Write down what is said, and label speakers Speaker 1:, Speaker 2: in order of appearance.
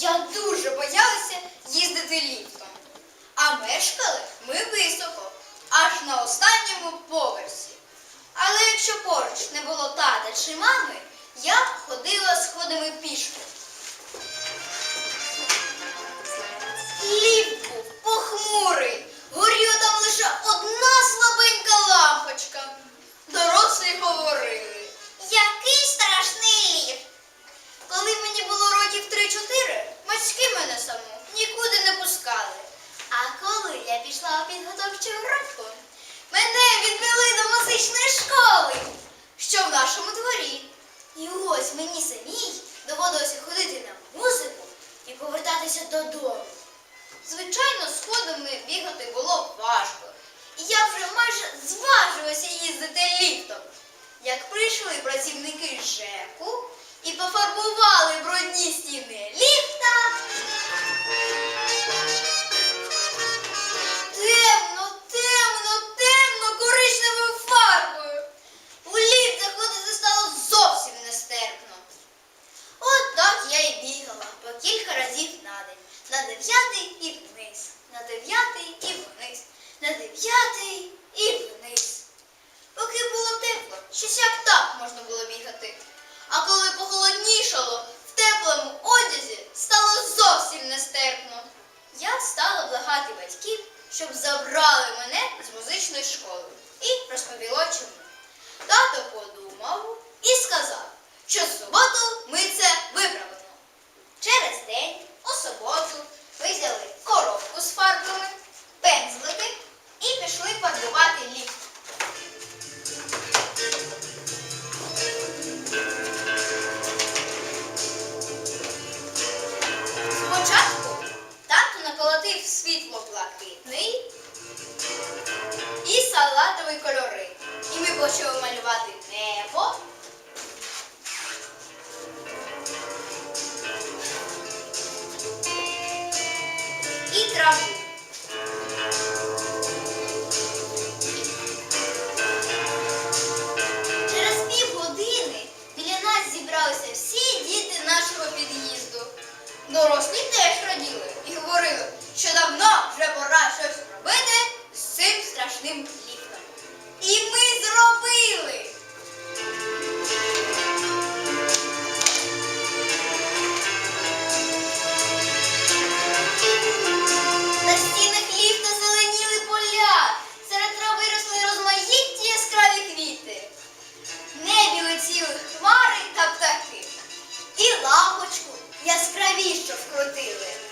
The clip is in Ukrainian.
Speaker 1: Я дуже боялася їздити ліфтом. А мешкали ми високо, аж на останньому поверсі. Але якщо поруч не було тата чи мами, я ходила сходами пішки. Саму нікуди не пускали. А коли я пішла у підготовчу групу, мене відвели до музичної школи, що в нашому дворі. І ось мені самій доводилося ходити на музику і повертатися додому. Звичайно, сходами бігати було важко, і я вже майже зважилася їздити ліфтом. Як прийшли працівники ЖЕКу і пофарбували брудні кілька разів на день. На дев'ятий і вниз, на дев'ятий і вниз, на дев'ятий і вниз. Поки було тепло, щось як так можна було бігати. А коли похолоднішало, в теплому одязі стало зовсім нестерпно. Я стала благати батьків, щоб забрали мене з музичної школи і розповіла чому. Тато подумав і сказав, що світло-блакитний і салатові кольори. І ми почали малювати небо. І траву. Дорослі теж раділи і говорили, що давно вже пора щось робити з цим страшним навіщо вкрутили?